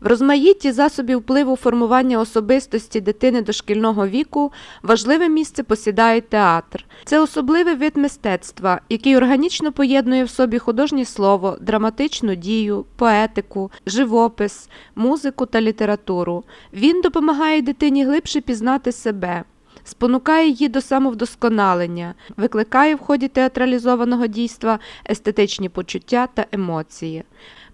В розмаїтті засобів впливу формування особистості дитини дошкільного віку важливе місце посідає театр. Це особливий вид мистецтва, який органічно поєднує в собі художнє слово, драматичну дію, поетику, живопис, музику та літературу. Він допомагає дитині глибше пізнати себе. Спонукає її до самовдосконалення, викликає в ході театралізованого дійства естетичні почуття та емоції.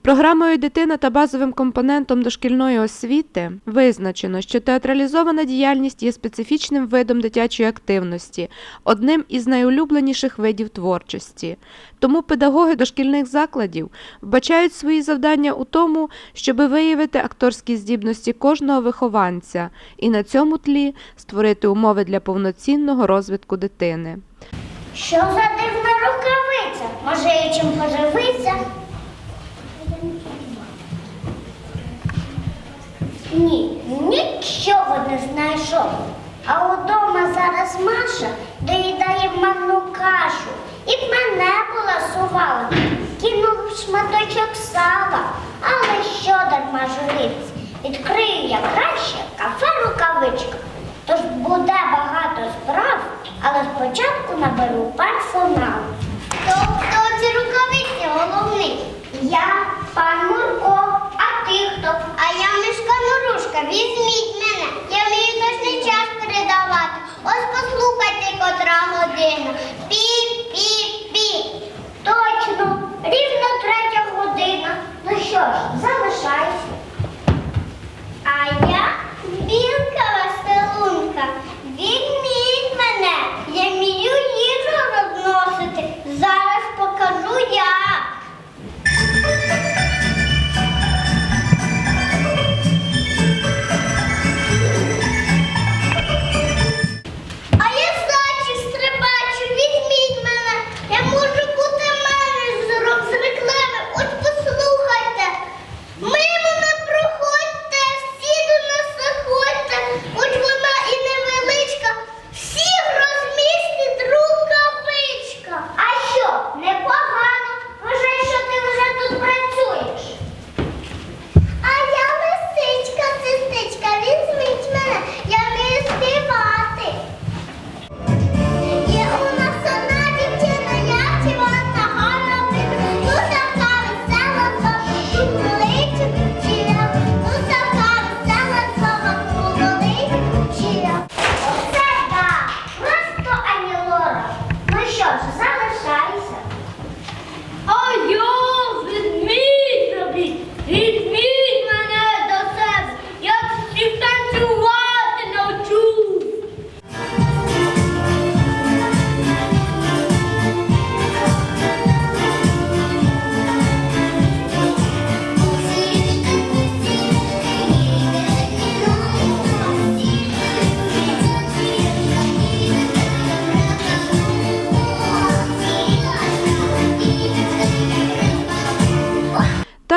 Програмою дитина та базовим компонентом дошкільної освіти визначено, що театралізована діяльність є специфічним видом дитячої активності, одним із найулюбленіших видів творчості. Тому педагоги дошкільних закладів вбачають свої завдання у тому, щоб виявити акторські здібності кожного вихованця і на цьому тлі створити умови для повноцінного розвитку дитини. Що за дивна рукавиця? Може, і чим поживиться? Ні, нічого не знайшов. А удома зараз Маша доїдає манну кашу. І мене поласувала. Кинув шматочок сала. Але що дарма журиться? Відкрию я краще кафе візьміть мене. Я вмію точний час передавати. Ось послухайте, котра година. Пі-пі-пі. Точно, рівно третя година. Ну що ж, залишайся.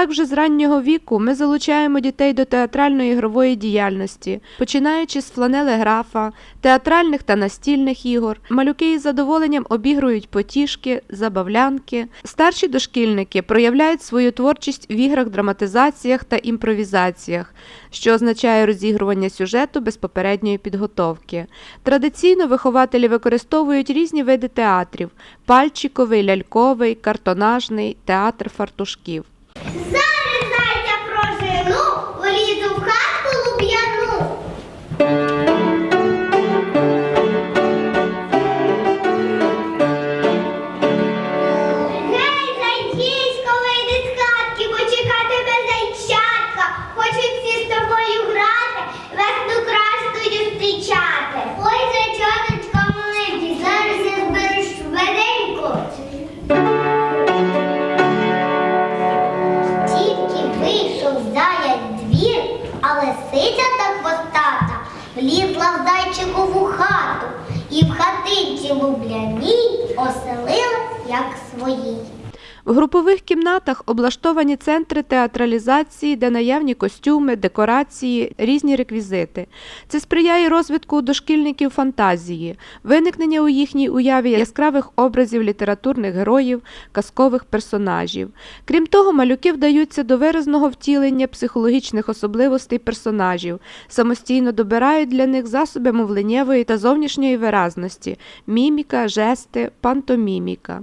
Так вже з раннього віку ми залучаємо дітей до театральної ігрової діяльності, починаючи з фланелеграфа, театральних та настільних ігор. Малюки із задоволенням обігрують потішки, забавлянки. Старші дошкільники проявляють свою творчість в іграх, драматизаціях та імпровізаціях, що означає розігрування сюжету без попередньої підготовки. Традиційно вихователі використовують різні види театрів: пальчиковий, ляльковий, картонажний, театр фартушків. А лисиця та хвостата влізла в зайчикову хату і в хатинці лубляній оселилась, як своїй. В групових кімнатах облаштовані центри театралізації, де наявні костюми, декорації, різні реквізити. Це сприяє розвитку дошкільників фантазії, виникнення у їхній уяві яскравих образів літературних героїв, казкових персонажів. Крім того, малюки вдаються до виразного втілення психологічних особливостей персонажів, самостійно добирають для них засоби мовленнєвої та зовнішньої виразності, міміка, жести, пантоміміка.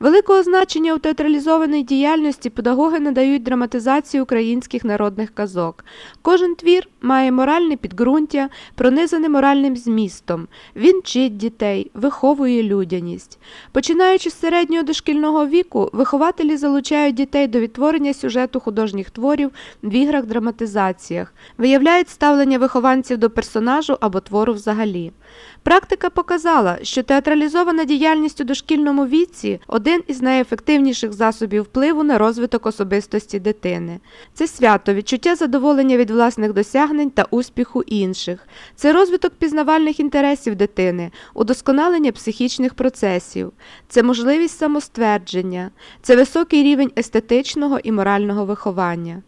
Великого значення у театралізованій діяльності педагоги надають драматизації українських народних казок. Кожен твір має моральне підґрунтя, пронизане моральним змістом. Він вчить дітей, виховує людяність. Починаючи з середнього дошкільного віку, вихователі залучають дітей до відтворення сюжету художніх творів в іграх драматизаціях, виявляють ставлення вихованців до персонажу або твору взагалі. Практика показала, що театралізована діяльність у дошкільному віці один із найефективніших засобів впливу на розвиток особистості дитини. Це свято, відчуття задоволення від власних досягнень та успіху інших. Це розвиток пізнавальних інтересів дитини, удосконалення психічних процесів, це можливість самоствердження, це високий рівень естетичного і морального виховання.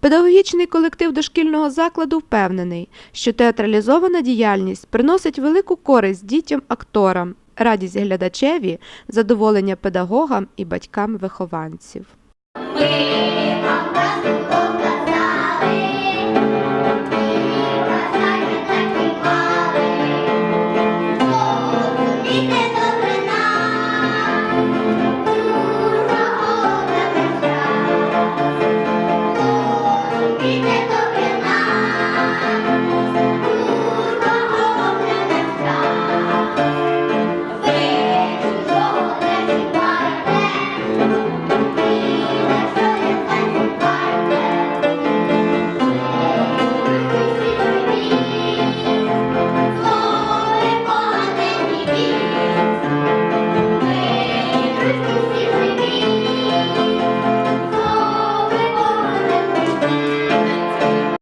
Педагогічний колектив дошкільного закладу впевнений, що театралізована діяльність приносить велику користь дітям-акторам, радість глядачеві, задоволення педагогам і батькам вихованців.